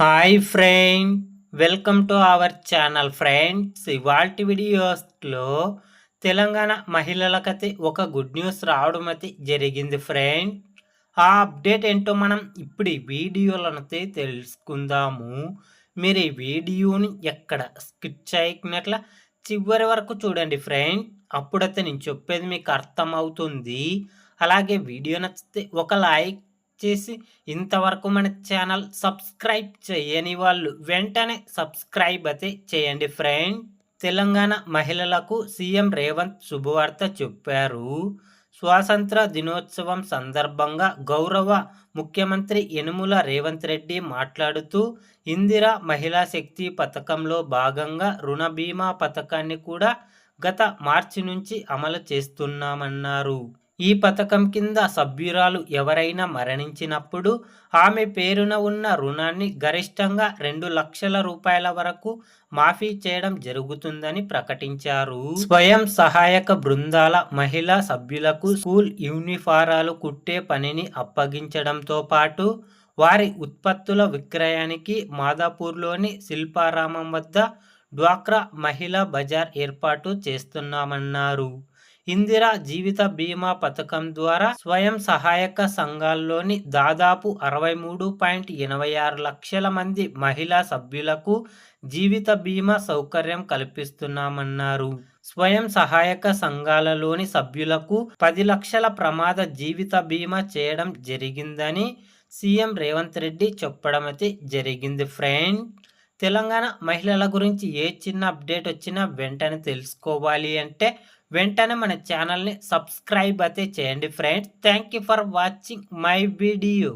Hi friend welcome to our channel friends ఇవాల్టి వీడియోస్లో తెలంగాణ మహిళలకైతే ఒక గుడ్ న్యూస్ రావడం అయితే జరిగింది ఫ్రెండ్ ఆ అప్డేట్ ఏంటో మనం ఇప్పుడు ఈ వీడియోలనైతే తెలుసుకుందాము. మీరు ఈ వీడియోని ఎక్కడ స్కిప్ చేయకున్నట్ల చివరి వరకు చూడండి ఫ్రెండ్ అప్పుడైతే నేను చెప్పేది మీకు అర్థమవుతుంది. అలాగే వీడియో నచ్చితే ఒక లైక్ చేసి ఇంతవరకు మన ఛానల్ సబ్స్క్రైబ్ చేయని వాళ్ళు వెంటనే సబ్స్క్రైబ్ అయితే చేయండి ఫ్రెండ్. తెలంగాణ మహిళలకు సీఎం రేవంత్ శుభవార్త చెప్పారు. స్వాతంత్ర దినోత్సవం సందర్భంగా గౌరవ ముఖ్యమంత్రి యనుముల రేవంత్ రెడ్డి మాట్లాడుతూ ఇందిరా మహిళా శక్తి పథకంలో భాగంగా రుణ బీమా పథకాన్ని కూడా గత మార్చి నుంచి అమలు చేస్తున్నామన్నారు. ఈ పథకం కింద సభ్యురాలు ఎవరైనా మరణించినప్పుడు ఆమె పేరున ఉన్న రుణాన్ని గరిష్టంగా రెండు లక్షల రూపాయల వరకు మాఫీ చేయడం జరుగుతుందని ప్రకటించారు. స్వయం సహాయక బృందాల మహిళా సభ్యులకు స్కూల్ యూనిఫారాలు కుట్టే పనిని అప్పగించడంతో పాటు వారి ఉత్పత్తుల విక్రయానికి మాదాపూర్లోని శిల్పారామం వద్ద డ్వాక్రా మహిళా బజార్ ఏర్పాటు చేస్తున్నామన్నారు. ఇందిరా జీవిత బీమా పథకం ద్వారా స్వయం సహాయక సంఘాల్లోని దాదాపు అరవై మూడు పాయింట్ ఎనభై ఆరు లక్షల మంది మహిళా సభ్యులకు జీవిత బీమా సౌకర్యం కల్పిస్తున్నామన్నారు. స్వయం సహాయక సంఘాలలోని సభ్యులకు పది లక్షల ప్రమాద జీవిత బీమా చేయడం జరిగిందని సీఎం రేవంత్ రెడ్డి చెప్పడం జరిగింది ఫ్రెండ్. తెలంగాణ మహిళల గురించి ఏ చిన్న అప్డేట్ వచ్చినా వెంటనే తెలుసుకోవాలి అంటే వెంటనే మన ఛానల్ని సబ్స్క్రైబ్ అయితే చేయండి friends. Thank you for watching my video.